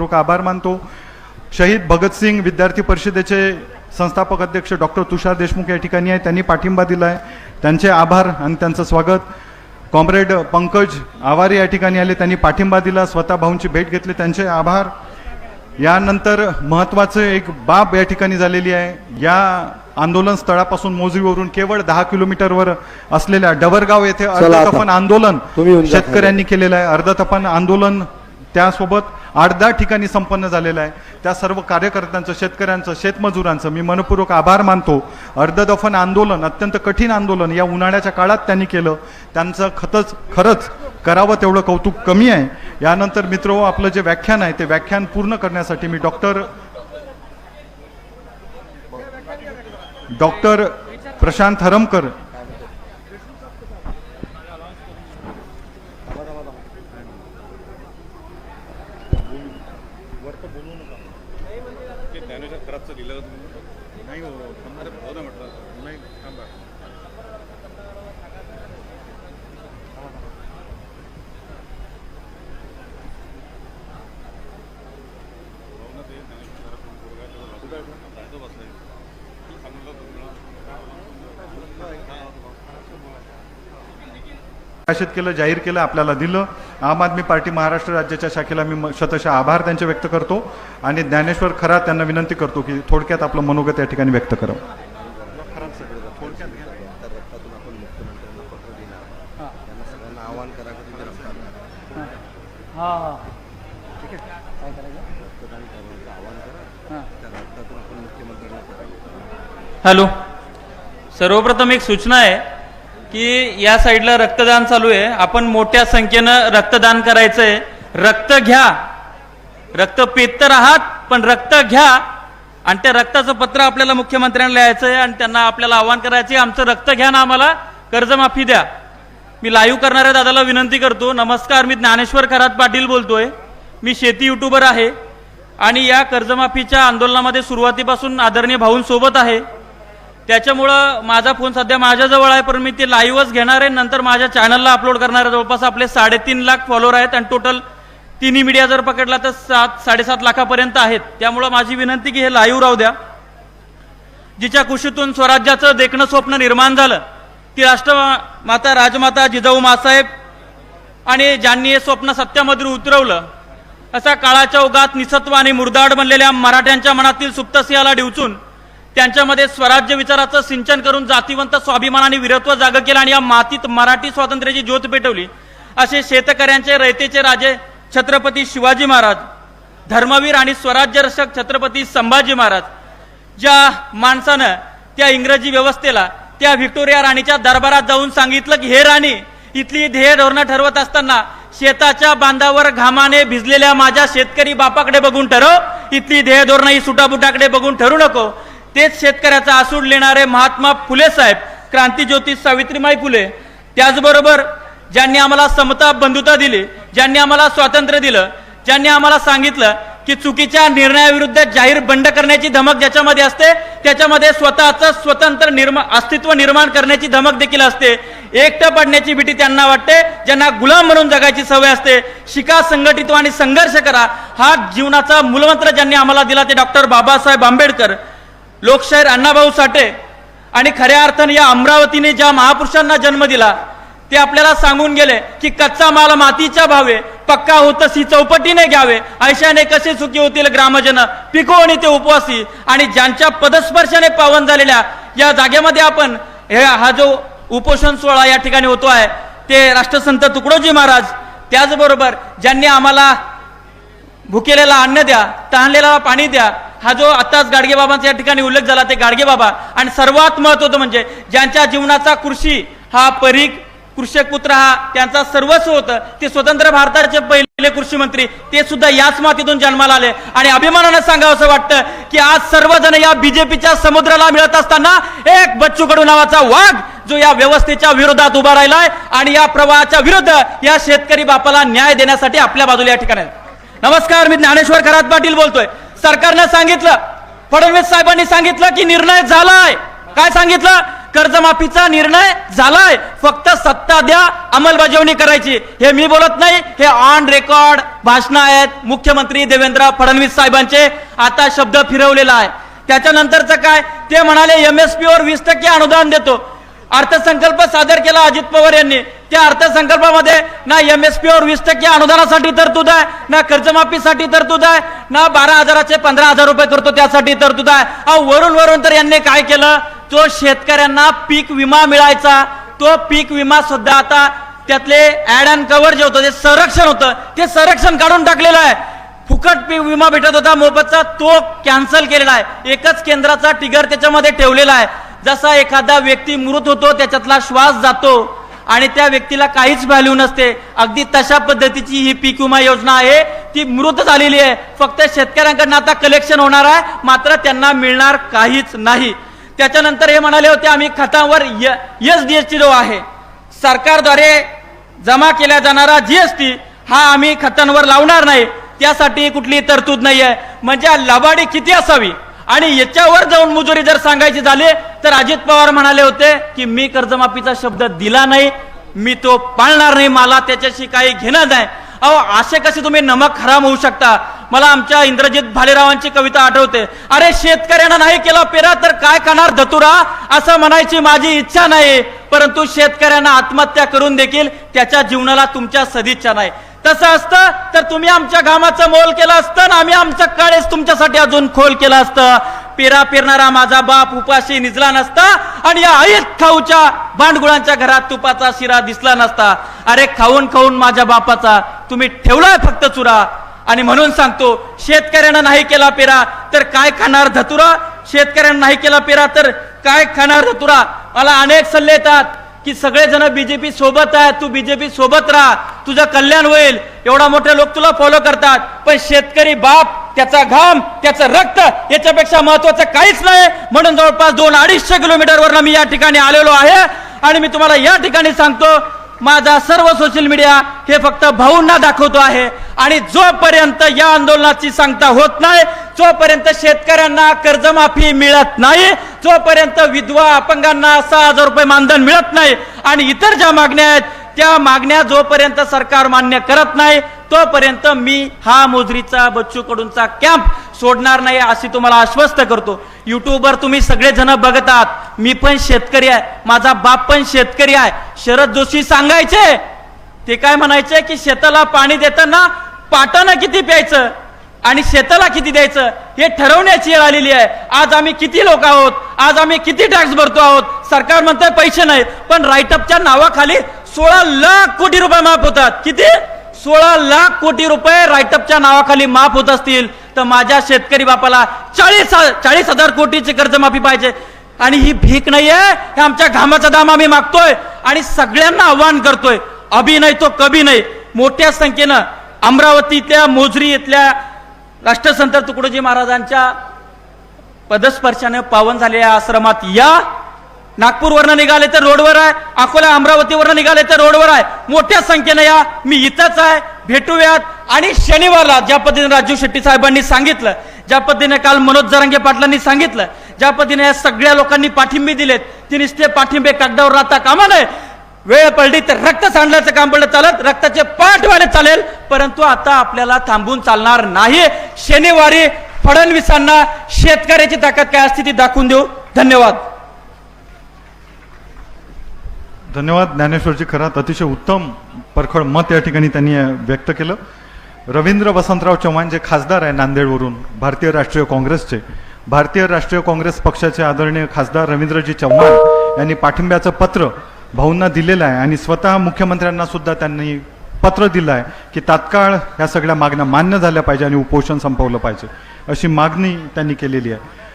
मनपूर्वक आभार मानतो. शहीद भगतसिंग विद्यार्थी परिषदेचे संस्थापक अध्यक्ष डॉक्टर तुषार देशमुख या ठिकाणी आहे. त्यांनी पाठिंबा दिला आहे त्यांचे आभार आणि त्यांचं स्वागत. कॉम्रेड पंकज आवारे या ठिकाणी आले. त्यांनी पाठिंबा दिला. स्वतः भाऊंची भेट घेतली. त्यांचे आभार. यानंतर महत्वाचं एक बाब या ठिकाणी झालेली आहे. या आंदोलन स्थळापासून मोजवीवरून केवळ दहा किलोमीटरवर असलेल्या डवरगाव येथे. अर्धतफन आंदोलन. शेतकऱ्यांनी केलेलं आहे. अर्धतपन आंदोलन त्यासोबत आठ दहा ठिकाणी संपन्न झालेलं आहे. त्या सर्व कार्यकर्त्यांचं शेतकऱ्यांचं शेतमजुरांचं मी मनपूर्वक आभार मानतो. अर्धदफन आंदोलन अत्यंत कठीण आंदोलन या उन्हाळ्याच्या काळात त्यांनी केलं. त्यांचं खतच खरंच करावं तेवढं कौतुक कमी आहे. यानंतर मित्र आपलं जे व्याख्यान आहे ते व्याख्यान पूर्ण करण्यासाठी मी डॉक्टर डॉक्टर प्रशांत हरमकर ते ज्ञानेश्वर खराबचं लिहिलं तुम्ही नाही हो थांबा रे, भाऊ ना म्हटलं नाही थांबा भाऊ ना ते ज्ञानेश्वर खराब पोरगा आहे, त्याला लागू आहे. राहतो बसलाय. सांगून जातो तुम्हाला. प्रकाशित केलं जाहीर केलं आपल्याला दिलं. आम आदमी पार्टी महाराष्ट्र राज्याच्या शाखेला मी शतशः आभार त्यांचे व्यक्त करतो आणि ज्ञानेश्वर खरा त्यांना विनंती करतो की थोडक्यात आपलं मनोगत या ठिकाणी व्यक्त करा हॅलो. सर्वप्रथम एक सूचना आहे. की या साईडला रक्तदान चालू आहे. आपण मोठ्या संख्येनं रक्तदान करायचं आहे रक्त घ्या. रक्त पेत तर आहात पण रक्त घ्या. आणि त्या रक्ताचं पत्र आपल्याला मुख्यमंत्र्यांना लिहायचं आहे आणि त्यांना आपल्याला आवाहन करायचं आहे आमचं रक्त घ्या ना आम्हाला. कर्जमाफी द्या. मी लाईव्ह करणाऱ्या दादाला विनंती करतो नमस्कार मी ज्ञानेश्वर खरात पाटील बोलतोय. मी शेती युट्यूबर आहे आणि या कर्जमाफीच्या आंदोलनामध्ये सुरुवातीपासून आदरणीय भाऊंसोबत आहे. त्याच्यामुळं माझा फोन सध्या माझ्याजवळ आहे पण मी ते लाईव्हच घेणार आहे. नंतर माझ्या चॅनलला अपलोड करणार आहे. जवळपास आपले साडेतीन लाख फॉलोअर आहेत आणि टोटल तिन्ही मीडिया जर पकडला तर सात साडेसात लाखापर्यंत आहेत. त्यामुळं माझी विनंती की हे लाईव्ह राहू द्या. जिच्या कुशीतून स्वराज्याचं देखणं स्वप्न निर्माण झालं ती राष्ट्रमाता राजमाता जिजाऊ मासाहेब आणि ज्यांनी हे स्वप्न सत्यामध्ये उतरवलं असा काळाच्या ओघात निसत्व आणि मुरदाड बनलेल्या मराठ्यांच्या मनातील सुप्त सिंहाला डिवचून त्यांच्यामध्ये स्वराज्य विचाराचं सिंचन करून जातीवंत स्वाभिमानाने आणि वीरत्व जाग केलं आणि या मातीत मराठी स्वातंत्र्याची ज्योत पेटवली. असे शेतकऱ्यांचे रयतेचे राजे छत्रपती शिवाजी महाराज धर्मवीर आणि स्वराज्य रक्षक छत्रपती संभाजी महाराज ज्या माणसानं त्या इंग्रजी व्यवस्थेला त्या व्हिक्टोरिया राणीच्या दरबारात जाऊन सांगितलं की हे राणी इथली ध्येय धोरणं ठरवत असताना शेताच्या बांधावर घामाने भिजलेल्या माझ्या शेतकरी बापाकडे बघून ठरव. इथली ध्येय धोरणं ही सुटाबुटाकडे बघून ठरू नको. तेच शेतकऱ्याचा आसूड लेणारे महात्मा फुले साहेब क्रांतीज्योती सावित्रीमाई फुले. त्याचबरोबर ज्यांनी आम्हाला समता बंधुता दिली ज्यांनी आम्हाला स्वातंत्र्य दिलं ज्यांनी आम्हाला सांगितलं की चुकीच्या निर्णयाविरुद्ध जाहीर बंड करण्याची धमक ज्याच्यामध्ये असते त्याच्यामध्ये स्वतःचं स्वतंत्र निर्मा अस्तित्व निर्माण करण्याची धमक देखील असते. एकटं पडण्याची भीती त्यांना वाटते ज्यांना गुलाम म्हणून जगायची सवय असते. शिका संघटित आणि संघर्ष करा. हा जीवनाचा मूलमंत्र ज्यांनी आम्हाला दिला ते डॉक्टर बाबासाहेब आंबेडकर. लोकशाहीर अण्णाभाऊ साठे आणि खऱ्या अर्थाने या अमरावतीने ज्या महापुरुषांना जन्म दिला ते आपल्याला सांगून गेले की कच्चा माल मातीच्या भावे पक्का होतस ही चौपटीने घ्यावे. ऐशाने कसे सुखी होतील ग्रामजन? पिको आणि ते उपवासी आणि ज्यांच्या पदस्पर्शाने पावन झालेल्या या जागेमध्ये आपण हे हा जो उपोषण सोहळा या ठिकाणी होतो आहे ते राष्ट्रसंत तुकडोजी महाराज त्याचबरोबर ज्यांनी आम्हाला भुकेलेला अन्न द्या तहानलेला पाणी द्या हा जो आताच गाडगे बाबांचा या ठिकाणी उल्लेख झाला ते गाडगे बाबा. आणि सर्वात महत्वाचं म्हणजे ज्यांच्या जीवनाचा कृषी हा परीख कृषक पुत्र हा त्यांचा सर्वस्व होतं ते स्वतंत्र भारताचे पहिले कृषी मंत्री ते सुद्धा याच मातीतून जन्माला आले. आणि अभिमानानं सांगावं असं वाटतं की आज सर्वजण या बीजेपीच्या समुद्राला मिळत असताना एक बच्चू कडू नावाचा वाघ जो या व्यवस्थेच्या विरोधात उभा राहिलाय आणि या प्रवाहाच्या विरुद्ध या शेतकरी बापाला न्याय देण्यासाठी आपल्या बाजूला या ठिकाणी आहे. नमस्कार मी ज्ञानेश्वर खरात पाटील बोलतोय. सरकारनं सांगितलं फडणवीस साहेबांनी सांगितलं की निर्णय झालाय. काय सांगितलं? कर्जमाफीचा निर्णय झालाय. फक्त सत्ता द्या अंमलबजावणी करायची. हे मी बोलत नाही हे ऑन रेकॉर्ड भाषण आहेत मुख्यमंत्री देवेंद्र फडणवीस साहेबांचे. आता शब्द फिरवलेला आहे. त्याच्यानंतरचं काय? ते म्हणाले एम एस वर वीस टक्के अनुदान देतो. अर्थसंकल्प सादर केला अजित पवार यांनी. त्या अर्थसंकल्पामध्ये ना एम एस वर वीस टक्के अनुदानासाठी तरतूद आहे ना कर्जमाफीसाठी तरतूद आहे ना बारा हजाराचे पंधरा हजार रुपये करतो त्यासाठी तरतूद आहे. अहो वरून वरून तर यांनी काय केलं? जो शेतकऱ्यांना पीक विमा मिळायचा तो पीक विमा सुद्धा आता त्यातले ऍड अँड कव्हर जे होतं ते संरक्षण होतं ते संरक्षण काढून टाकलेलं आहे. फुकट पीक विमा भेटत होता मोफतचा तो कॅन्सल केलेला आहे. एकच केंद्राचा टिगर त्याच्यामध्ये ठेवलेला आहे. जसा एखादा व्यक्ती मृत होतो त्याच्यातला श्वास जातो आणि त्या व्यक्तीला काहीच व्हॅल्यू नसते. अगदी तशा पद्धतीची ही पीक विमा योजना आहे. ती मृत झालेली आहे. फक्त शेतकऱ्यांकडनं आता कलेक्शन होणार आहे. मात्र त्यांना मिळणार काहीच नाही. त्याच्यानंतर हे म्हणाले होते आम्ही खतांवर एस डी एस टी जो आहे सरकारद्वारे जमा केला जाणारा जीएसटी हा आम्ही खतांवर लावणार नाही. त्यासाठी कुठली तरतूद नाही आहे म्हणजे लबाडी किती असावी? आणि याच्यावर जाऊन मुजुरी जर सांगायची झाली तर अजित पवार म्हणाले होते की मी कर्जमाफीचा शब्द दिला नाही मी तो पाळणार नाही मला त्याच्याशी काही घेणं नाही. अहो असे कसे तुम्ही नमक हराम होऊ शकता? मला आमच्या इंद्रजित भालेरावांची कविता आठवते. अरे शेतकऱ्यांना नाही केला पेरा तर काय करणार धतुरा? असं म्हणायची माझी इच्छा नाही. परंतु शेतकऱ्यांना आत्महत्या करून देखील त्याच्या जीवनाला तुमच्या सदिच्छा नाही. तसं असतं तर तुम्ही आमच्या घामाचं मोल केलं असतं ना आम्ही आमचं काळेच तुमच्यासाठी अजून खोल केलं असतं. पेरा पेरणारा माझा बाप उपाशी निजला नसता आणि या ऐत खाऊच्या भांडगुळांच्या घरात तुपाचा शिरा दिसला नसता. अरे खाऊन खाऊन माझ्या बापाचा तुम्ही ठेवलाय फक्त चुरा. आणि म्हणून सांगतो शेतकऱ्यांना नाही केला पेरा तर काय खाणार धतुरा? शेतकऱ्यांना नाही केला पेरा तर काय खाणार धतुरा? मला अनेक सल्ले येतात की सगळेजण बीजेपी सोबत आहे तू बीजेपी सोबत राहा तुझं कल्याण होईल. एवढा मोठे लोक तुला फॉलो करतात पण शेतकरी बाप त्याचा घाम त्याचं रक्त याच्यापेक्षा महत्वाचं काहीच नाही. म्हणून जवळपास दोन अडीचशे किलोमीटरवर मी या ठिकाणी आलेलो आहे. आणि मी तुम्हाला या ठिकाणी सांगतो माझा सर्व सोशल मीडिया हे फक्त भाऊंना दाखवतो आहे. आणि जोपर्यंत या आंदोलनाची सांगता होत नाही जोपर्यंत शेतकऱ्यांना कर्जमाफी मिळत नाही जोपर्यंत विधवा अपंगांना सहा हजार रुपये मानधन मिळत नाही आणि इतर ज्या मागण्या आहेत त्या मागण्या जोपर्यंत सरकार मान्य करत नाही तोपर्यंत मी हा मोजरीचा बच्चूकडूनचा कॅम्प सोडणार नाही अशी तुम्हाला आश्वस्त करतो. युट्यूबवर तुम्ही सगळेजण बघतात. मी पण शेतकरी आहे. माझा बाप पण शेतकरी आहे. शरद जोशी सांगायचे. ते काय म्हणायचे की शेताला पाणी देताना पाटानं किती प्यायचं आणि शेताला किती द्यायचं हे ठरवण्याची वेळ आलेली आहे. आज आम्ही किती लोक आहोत? आज आम्ही किती टॅक्स भरतो आहोत? सरकार म्हणतंय पैसे नाहीत. पण राईटअपच्या नावाखाली सोळा लाख कोटी रुपये माफ होतात. किती? सोळा लाख कोटी रुपये रायटअपच्या नावाखाली माफ होत असतील तर माझ्या शेतकरी बापाला चाळीस चाळीस हजार कोटीची कर्जमाफी पाहिजे. आणि ही भीक नाहीये हे आमच्या घामाचा दाम आम्ही मागतोय आणि सगळ्यांना आव्हान करतोय. अभि नाही तो कभी नाही. मोठ्या संख्येनं अमरावतीतल्या मोजरी इथल्या राष्ट्रसंत तुकडोजी महाराजांच्या पदस्पर्शाने पावन झालेल्या आश्रमात या नागपूरवरनं निघाले तर रोडवर आहे अकोला अमरावतीवरनं निघाले तर रोडवर आहे. मोठ्या संख्येनं या मी इथंच आहे भेटूयात. आणि शनिवारला ज्या पद्धतीने राजू शेट्टी साहेबांनी सांगितलं ज्या पद्धतीने काल मनोज जरांगे पाटलांनी सांगितलं ज्या पद्धतीने या सगळ्या लोकांनी पाठिंबे दिलेत ती निसले पाठिंबे कागदावर राहता कामा नये. वेळ पडली तर रक्त सांडल्याचं काम पडलं चालत रक्ताचे पाठ चालेल परंतु आता आपल्याला थांबून चालणार नाही शनिवारी फडणवीसांना शेतकऱ्याची ताकद काय असते ती दाखवून देऊ. धन्यवाद. धन्यवाद. ज्ञानेश्वरजी खरात अतिशय उत्तम परखड मत या ठिकाणी त्यांनी व्यक्त केलं. रवींद्र वसंतराव चव्हाण जे खासदार आहे नांदेडवरून भारतीय राष्ट्रीय काँग्रेसचे भारतीय राष्ट्रीय काँग्रेस पक्षाचे आदरणीय खासदार रवींद्रजी चव्हाण यांनी पाठिंब्याचं पत्र भाऊंना दिलेलं आहे आणि स्वतः मुख्यमंत्र्यांना सुद्धा त्यांनी पत्र दिलं आहे की तात्काळ ह्या सगळ्या मागण्या मान्य झाल्या पाहिजे आणि उपोषण संपवलं पाहिजे अशी मागणी त्यांनी केलेली आहे.